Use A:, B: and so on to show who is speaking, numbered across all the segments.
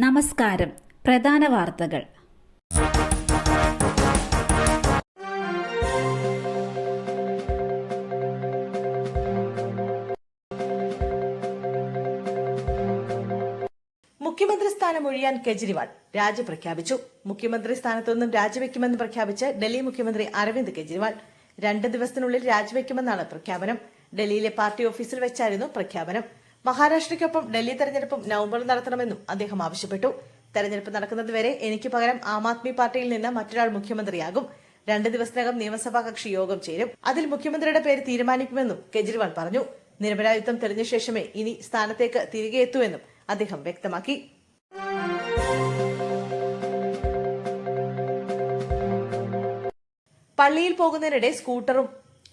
A: നമസ്കാരം. പ്രധാന വാർത്തകൾ.
B: മുഖ്യമന്ത്രി സ്ഥാനം ഒഴിയാൻ കെജ്രിവാൾ രാജി പ്രഖ്യാപിച്ചു. മുഖ്യമന്ത്രി സ്ഥാനത്തു നിന്നും രാജിവെക്കുമെന്ന് പ്രഖ്യാപിച്ച് ഡൽഹി മുഖ്യമന്ത്രി അരവിന്ദ് കെജ്രിവാൾ. രണ്ട് ദിവസത്തിനുള്ളിൽ രാജിവെക്കുമെന്നാണ് പ്രഖ്യാപനം. ഡൽഹിയിലെ പാർട്ടി ഓഫീസിൽ വെച്ചായിരുന്നു പ്രഖ്യാപനം. മഹാരാഷ്ട്രയ്ക്കൊപ്പം ഡൽഹി തെരഞ്ഞെടുപ്പും നവംബറിൽ നടത്തണമെന്നും അദ്ദേഹം ആവശ്യപ്പെട്ടു. തെരഞ്ഞെടുപ്പ് നടക്കുന്നതുവരെ എനിക്ക് പകരം ആം ആദ്മി പാർട്ടിയിൽ നിന്ന് മറ്റൊരാൾ മുഖ്യമന്ത്രിയാകും. രണ്ട് ദിവസത്തിനകം നിയമസഭാ കക്ഷി യോഗം ചേരും. അതിൽ മുഖ്യമന്ത്രിയുടെ പേര് തീരുമാനിക്കുമെന്നും കെജ്രിവാൾ പറഞ്ഞു. നിരപരാധിത്വം തെളിഞ്ഞ ശേഷമേ ഇനി സ്ഥാനത്തേക്ക് തിരികെ എത്തൂവെന്നും അദ്ദേഹം വ്യക്തമാക്കി. പള്ളിയിൽ പോകുന്നതിനിടെ സ്കൂട്ടറും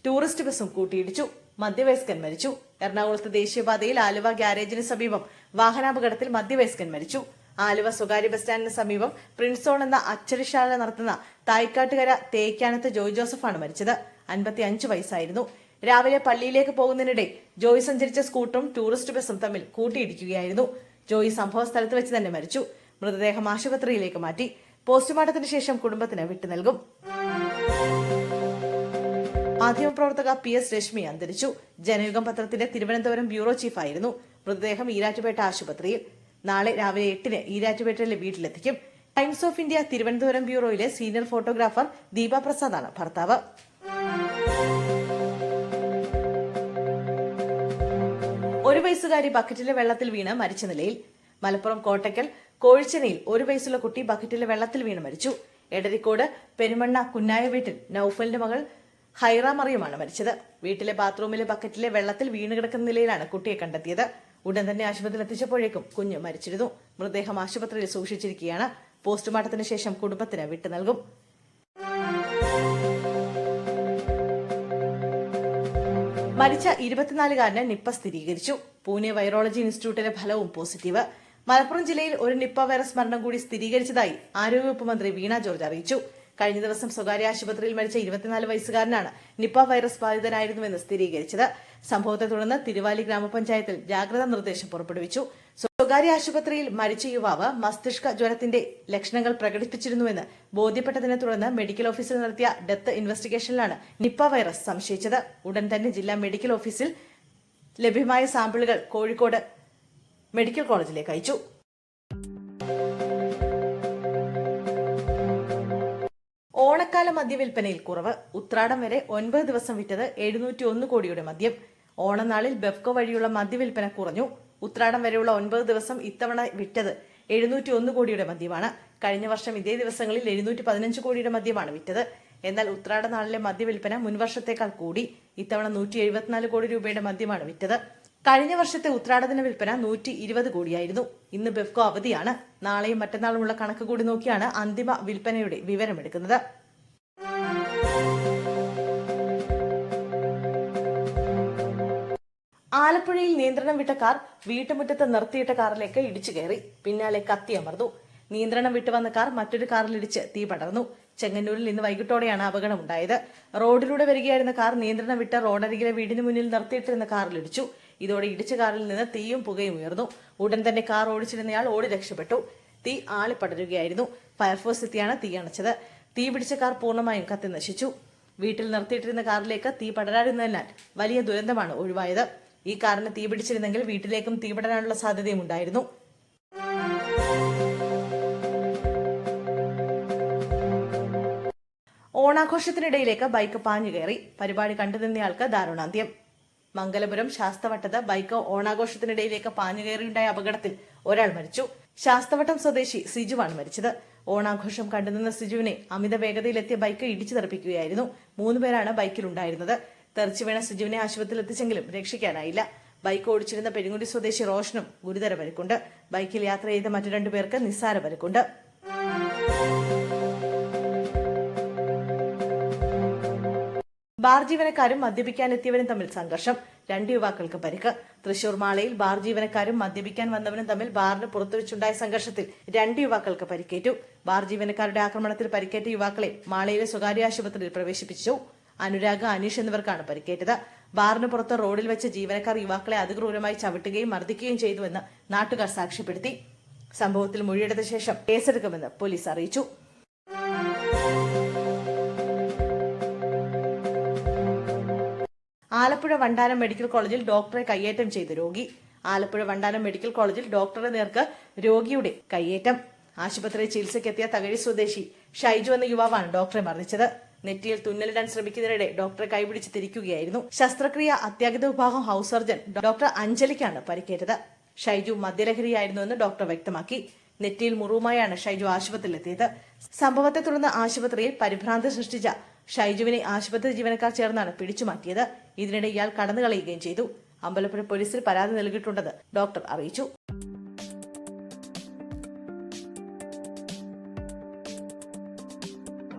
B: ടൂറിസ്റ്റ് ബസും കൂട്ടിയിടിച്ചു. മധ്യവയസ്കൻ മരിച്ചു. എറണാകുളത്ത് ദേശീയപാതയിൽ ആലുവ ഗ്യാരേജിന് സമീപം വാഹനാപകടത്തിൽ മധ്യവയസ്കൻ മരിച്ചു. ആലുവ സ്വകാര്യ ബസ് സ്റ്റാൻഡിന് സമീപം പ്രിൻസോൺ എന്ന അച്ചടിശാല നടത്തുന്ന തായ്ക്കാട്ടുകര തേക്കാനത്ത് ജോയ് ജോസഫാണ് മരിച്ചത്. അൻപത്തി അഞ്ച് വയസ്സായിരുന്നു. രാവിലെ പള്ളിയിലേക്ക് പോകുന്നതിനിടെ ജോയ് സഞ്ചരിച്ച സ്കൂട്ടറും ടൂറിസ്റ്റ് ബസ്സും തമ്മിൽ കൂട്ടിയിടിക്കുകയായിരുന്നു. ജോയ് സംഭവ സ്ഥലത്ത് വെച്ച് തന്നെ മരിച്ചു. മൃതദേഹം ആശുപത്രിയിലേക്ക് മാറ്റി. പോസ്റ്റ്മോർട്ടത്തിന് ശേഷം കുടുംബത്തിന് വിട്ടു നൽകും മാധ്യമപ്രവർത്തക പി എസ് രശ്മി അന്തരിച്ചു. ജനയുഗം പത്രത്തിന്റെ തിരുവനന്തപുരം ബ്യൂറോ ചീഫായിരുന്നു മൃതദേഹം ഈരാറ്റുപേട്ട ആശുപത്രിയിൽ. നാളെ രാവിലെ എട്ടിന് ഈരാറ്റുപേട്ടയിലെ വീട്ടിലെത്തിക്കും. ടൈംസ് ഓഫ് ഇന്ത്യ തിരുവനന്തപുരം ബ്യൂറോയിലെ സീനിയർ ഫോട്ടോഗ്രാഫർ ദീപ പ്രസാദാണ് ഭർത്താവ്. ഒരു വയസ്സുകാരി ബക്കറ്റിലെ വെള്ളത്തിൽ വീണ് മരിച്ച നിലയിൽ. മലപ്പുറം കോട്ടയ്ക്കൽ കോഴിച്ചനയിൽ ഒരു വയസ്സുള്ള കുട്ടി ബക്കറ്റിലെ വെള്ളത്തിൽ വീണ് മരിച്ചു. എടരിക്കോട് പെരുമണ്ണ കുന്നായ വീട്ടിൽ നൌഫലിന്റെ മകൾ ഹൈറ മറിയുമാണ് മരിച്ചത്. വീട്ടിലെ ബാത്റൂമിലെ ബക്കറ്റിലെ വെള്ളത്തിൽ വീണ് കിടക്കുന്ന നിലയിലാണ് കുട്ടിയെ കണ്ടെത്തിയത്. ഉടൻ തന്നെ ആശുപത്രിയിൽ എത്തിച്ചപ്പോഴേക്കും കുഞ്ഞ് മരിച്ചിരുന്നു. മൃതദേഹം ആശുപത്രിയിൽ സൂക്ഷിച്ചിരിക്കുകയാണ്. പോസ്റ്റ്മോർട്ടത്തിന് ശേഷം കുടുംബത്തിന് വിട്ടു നൽകും. മരിച്ച ഇരുപത്തിനാലുകാരന് നിപ്പ സ്ഥിരീകരിച്ചു. പൂനെ വൈറോളജി ഇൻസ്റ്റിറ്റ്യൂട്ടിലെ ഫലവും പോസിറ്റീവ്. മലപ്പുറം ജില്ലയിൽ ഒരു നിപ്പ വൈറസ് മരണം കൂടി സ്ഥിരീകരിച്ചതായി ആരോഗ്യവകുപ്പ് മന്ത്രി വീണ ജോർജ് അറിയിച്ചു. കഴിഞ്ഞ ദിവസം സ്വകാര്യ ആശുപത്രിയിൽ മരിച്ച ഇരുപത്തിനാല് വയസ്സുകാരനാണ് നിപ്പ വൈറസ് ബാധിതനായിരുന്നുവെന്ന് സ്ഥിരീകരിച്ചത്. സംഭവത്തെ തുടർന്ന് തിരുവാലി ഗ്രാമപഞ്ചായത്തിൽ ജാഗ്രതാ നിർദ്ദേശം പുറപ്പെടുവിച്ചു. സ്വകാര്യ ആശുപത്രിയിൽ മരിച്ച യുവാവ് മസ്തിഷ്ക ജ്വരത്തിന്റെ ലക്ഷണങ്ങൾ പ്രകടിപ്പിച്ചിരുന്നുവെന്ന് ബോധ്യപ്പെട്ടതിനെ തുടർന്ന് മെഡിക്കൽ ഓഫീസിൽ നടത്തിയ ഡെത്ത് ഇൻവെസ്റ്റിഗേഷനിലാണ് നിപ്പ വൈറസ് സംശയിച്ചത്. ഉടൻ തന്നെ ജില്ലാ മെഡിക്കൽ ഓഫീസിൽ ലഭ്യമായ സാമ്പിളുകൾ കോഴിക്കോട് മെഡിക്കൽ കോളേജിലേക്ക് അയച്ചു. ഓണക്കാല മദ്യവിൽപ്പനയിൽ കുറവ്. ഉത്രാടം വരെ ഒൻപത് ദിവസം വിറ്റത് എഴുന്നൂറ്റി ഒന്ന് കോടിയുടെ മദ്യം. ഓണനാളിൽ ബെഫ്കോ വഴിയുള്ള മദ്യവിൽപ്പന കുറഞ്ഞു. ഉത്രാടം വരെയുള്ള ഒൻപത് ദിവസം ഇത്തവണ വിറ്റത് എഴുന്നൂറ്റി ഒന്ന് കോടിയുടെ മദ്യമാണ്. കഴിഞ്ഞ വർഷം ഇതേ ദിവസങ്ങളിൽ എഴുന്നൂറ്റി പതിനഞ്ച് കോടിയുടെ മദ്യമാണ് വിറ്റത്. എന്നാൽ ഉത്രാട നാളിലെ മദ്യവിൽപ്പന മുൻവർഷത്തേക്കാൾ കൂടി. ഇത്തവണ നൂറ്റി എഴുപത്തിനാല് കോടി രൂപയുടെ മദ്യമാണ് വിറ്റത്. കഴിഞ്ഞ വർഷത്തെ ഉത്രാടദിന വിൽപ്പന നൂറ്റി ഇരുപത് കോടിയായിരുന്നു. ഇന്ന് ബെഫ്കോ അവധിയാണ്. നാളെയും മറ്റന്നാളുമുള്ള കണക്ക് കൂടി നോക്കിയാണ് അന്തിമ വിൽപ്പനയുടെ വിവരമെടുക്കുന്നത്. ആലപ്പുഴയിൽ നിയന്ത്രണം വിട്ട കാർ വീട്ടുമുറ്റത്ത് നിർത്തിയിട്ട കാറിലേക്ക് ഇടിച്ചു കയറി. പിന്നാലെ കത്തിയമർന്നു നിയന്ത്രണം വിട്ടുവന്ന കാർ മറ്റൊരു കാറിലിടിച്ച് തീ പടർന്നു. ചെങ്ങന്നൂരിൽ ഇന്ന് വൈകിട്ടോടെയാണ് അപകടമുണ്ടായത്. റോഡിലൂടെ വരികയായിരുന്ന കാർ നിയന്ത്രണം വിട്ട് റോഡരികിലെ വീടിന് മുന്നിൽ നിർത്തിയിട്ടിരുന്ന കാറിൽ ഇടിച്ചു. ഇതോടെ ഇടിച്ച കാറിൽ നിന്ന് തീയും പുകയും ഉയർന്നു. ഉടൻ തന്നെ കാർ ഓടിച്ചിരുന്നയാൾ ഓടി രക്ഷപ്പെട്ടു. തീ ആളിപ്പടരുകയായിരുന്നു. ഫയർഫോഴ്സ് എത്തിയാണ് തീ അണച്ചത്. തീ പിടിച്ച കാർ പൂർണമായും കത്തി നശിച്ചു. വീട്ടിൽ നിർത്തിയിട്ടിരുന്ന കാറിലേക്ക് തീ പടരാതിരുന്നതിനാൽ വലിയ ദുരന്തമാണ് ഒഴിവായത്. ഈ കാറിന് തീ പിടിച്ചിരുന്നെങ്കിൽ വീട്ടിലേക്കും തീ പടരാനുള്ള സാധ്യതയും ഉണ്ടായിരുന്നു. ഓണാഘോഷത്തിനിടയിലേക്ക് ബൈക്ക് പാഞ്ഞു കയറി പരിപാടി കണ്ടുനിന്നയാൾക്ക് ദാരുണാന്ത്യം. മംഗലപുരം ശാസ്തവട്ടത്ത് ബൈക്ക് ഓണാഘോഷത്തിനിടയിലേക്ക് പാഞ്ഞുകയറിയുണ്ടായ അപകടത്തിൽ ഒരാൾ മരിച്ചു. ശാസ്തവട്ടം സ്വദേശി സിജുവാണ് മരിച്ചത്. ഓണാഘോഷം കണ്ടുനിന്ന സിജുവിനെ അമിത വേഗതയിലെത്തിയ ബൈക്ക് ഇടിച്ചു തെറിപ്പിക്കുകയായിരുന്നു. മൂന്നുപേരാണ് ബൈക്കിലുണ്ടായിരുന്നത്. തെറിച്ചു വീണ സിജുവിനെ ആശുപത്രിയിൽ എത്തിച്ചെങ്കിലും രക്ഷിക്കാനായില്ല. ബൈക്ക് ഓടിച്ചിരുന്ന പെരുങ്ങുടി സ്വദേശി റോഷനും ഗുരുതര പരിക്കുണ്ട്. ബൈക്കിൽ യാത്ര ചെയ്ത മറ്റു രണ്ടുപേർക്ക് നിസ്സാര പരിക്കുണ്ട്. ബാർ ജീവനക്കാരും മദ്യപിക്കാനെത്തിയവരും തമ്മിൽ സംഘർഷം. രണ്ട് യുവാക്കൾക്ക് പരിക്ക്. തൃശൂർ മാളയിൽ ബാർ ജീവനക്കാരും മദ്യപിക്കാൻ വന്നവരും തമ്മിൽ ബാറിന് പുറത്തുവെച്ചുണ്ടായ സംഘർഷത്തിൽ രണ്ട് യുവാക്കൾക്ക് പരിക്കേറ്റു. ബാർ ജീവനക്കാരുടെ ആക്രമണത്തിൽ പരിക്കേറ്റ യുവാക്കളെ മാളയിലെ സ്വകാര്യ ആശുപത്രിയിൽ പ്രവേശിപ്പിച്ചു. അനുരാഗ് അനീഷ് എന്നിവർക്കാണ് പരിക്കേറ്റത്. ബാറിന് പുറത്ത് റോഡിൽ വെച്ച് ജീവനക്കാർ യുവാക്കളെ അതിക്രൂരമായി ചവിട്ടുകയും മർദ്ദിക്കുകയും ചെയ്തുവെന്ന് നാട്ടുകാർ സാക്ഷ്യപ്പെടുത്തി. സംഭവത്തിൽ മൊഴിയെടുത്ത ശേഷം കേസെടുക്കുമെന്ന് പോലീസ് അറിയിച്ചു. ആലപ്പുഴ വണ്ടാനം മെഡിക്കൽ കോളേജിൽ ഡോക്ടറെ കയ്യേറ്റം ചെയ്ത രോഗി. ആലപ്പുഴ വണ്ടാനം മെഡിക്കൽ കോളേജിൽ ഡോക്ടറെ നേർക്ക് രോഗിയുടെ കയ്യേറ്റം. ആശുപത്രി ചികിത്സയ്ക്കെത്തിയ തകഴി സ്വദേശി ഷൈജു എന്ന യുവാവാണ് ഡോക്ടറെ മർദ്ദിച്ചത്. നെറ്റിയിൽ തുന്നലിടാൻ ശ്രമിക്കുന്നതിനിടെ ഡോക്ടറെ കൈപിടിച്ച് തിരിക്കുകയായിരുന്നു. ശസ്ത്രക്രിയ അത്യാഗത വിഭാഗം ഹൗസ് സർജൻ ഡോക്ടർ അഞ്ജലിക്കാണ് പരിക്കേറ്റത്. ഷൈജു മദ്യലഹരിയായിരുന്നുവെന്ന് ഡോക്ടർ വ്യക്തമാക്കി. നെറ്റിയിൽ മുറിവുമായാണ് ഷൈജു ആശുപത്രിയിലെത്തിയത്. സംഭവത്തെ തുടർന്ന് ആശുപത്രിയിൽ പരിഭ്രാന്തി സൃഷ്ടിച്ച ഷൈജുവിനെ ആശുപത്രി ജീവനക്കാർ ചേർന്നാണ് പിടിച്ചു മാറ്റിയത്. ഇതിനിടെ ഇയാൾ കടന്നു കളയുകയും ചെയ്തു. അമ്പലപ്പുഴ പോലീസിൽ പരാതി നൽകിയിട്ടുണ്ടെന്ന് ഡോക്ടർ അറിയിച്ചു.